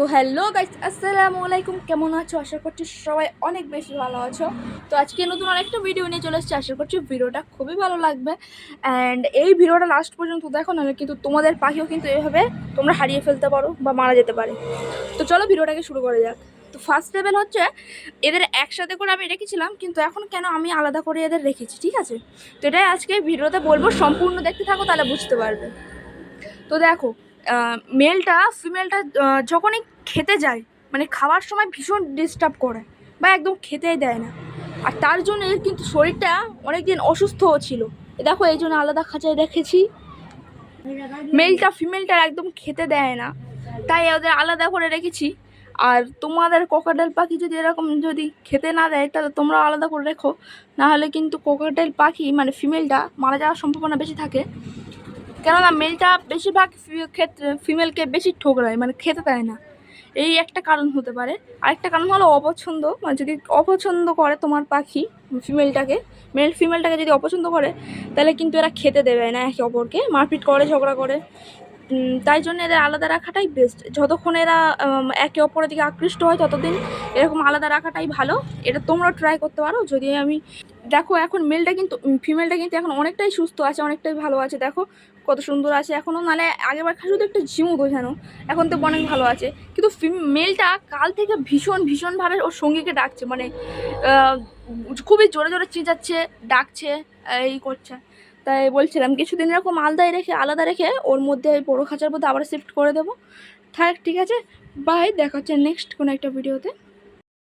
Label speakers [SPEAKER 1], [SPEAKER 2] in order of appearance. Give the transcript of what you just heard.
[SPEAKER 1] তো hello guys, আসসালামু আলাইকুম। কেমন আছো? আশা করছি সবাই অনেক বেশি ভালো আছো। তো আজকে নতুন আরেকটা ভিডিও নিয়ে চলে এসেছি আশা করছি ভিডিওটা খুবই ভালো লাগবে। অ্যান্ড এই ভিডিওটা লাস্ট পর্যন্ত দেখো, নাহলে কিন্তু তোমাদের পাখিও কিন্তু এভাবে তোমরা হারিয়ে ফেলতে পারো বা মারা যেতে পারে। তো চলো ভিডিওটাকে শুরু করে যাক। তো ফার্স্ট লেভেল হচ্ছে, এদের একসাথে করে আমি রেখেছিলাম, কিন্তু এখন কেন আমি আলাদা করে এদের রেখেছি, ঠিক আছে? তো এটাই আজকে ভিডিওতে বলব। সম্পূর্ণ দেখতে থাকো, তাহলে বুঝতে পারবে। তো দেখো মেলটা ফিমেলটা যখনই খেতে যায় মানে খাওয়ার সময় ভীষণ ডিস্টার্ব করে বা একদম খেতেই দেয় না। আর তার জন্য এর কিন্তু শরীরটা অনেক দিন অসুস্থও ছিল। দেখো, এই জন্য আলাদা খাঁচায় রেখেছি। মেলটা ফিমেলটার একদম খেতে দেয় না। তাই ওদের আলাদা করে রেখেছি। আর তোমাদের কোকাটেল পাখি যদি এরকম যদি খেতে না দেয়, তাহলে তোমরা আলাদা করে রেখো। নাহলে কিন্তু কোকাটেল পাখি মানে ফিমেলটা মারা যাওয়ার সম্ভাবনা বেশি থাকে। কেননা মেলটা বেশিরভাগ ক্ষেত্রে ফিমেলকে বেশি ঠোকরায় মানে খেতে দেয় না। এই একটা কারণ হতে পারে। আরেকটা কারণ হলো অপছন্দ। মানে যদি অপছন্দ করে তোমার পাখি ফিমেলটাকে মেল ফিমেলটাকে যদি অপছন্দ করে, তাহলে কিন্তু এরা খেতে দেবে না একে অপরকে। মারপিট করে, ঝগড়া করে। তাই জন্য এদের আলাদা রাখাটাই বেস্ট যতক্ষণ এরা একে অপরের দিকে আকৃষ্ট হয়, ততদিন এরকম আলাদা রাখাটাই ভালো। এটা তোমরাও ট্রাই করতে পারো। যদি আমি দেখো এখন মেলটা কিন্তু ফিমেলটা কিন্তু এখন অনেকটাই সুস্থ আছে, অনেকটাই ভালো আছে। দেখো কত সুন্দর আছে। এখনও নাহলে আগেবার শুধু একটু ঝিমু বোঝানো এখন তো অনেক ভালো আছে। কিন্তু মেলটা কাল থেকে ভীষণ ভীষণভাবে ওর সঙ্গীকে ডাকছে। মানে খুবই জোরে জোরে চেঁচাচ্ছে, ডাকছে, এই করছে। তাই বলছিলাম, কিছুদিন এরকম আলাদাই রেখে, আলাদা রেখে ওর মধ্যে ওই বড়ো খাঁচার মধ্যে আবার শিফট করে দেবো। থাক, ঠিক আছে। বাই দেখা হচ্ছে নেক্সট কোনো একটা ভিডিওতে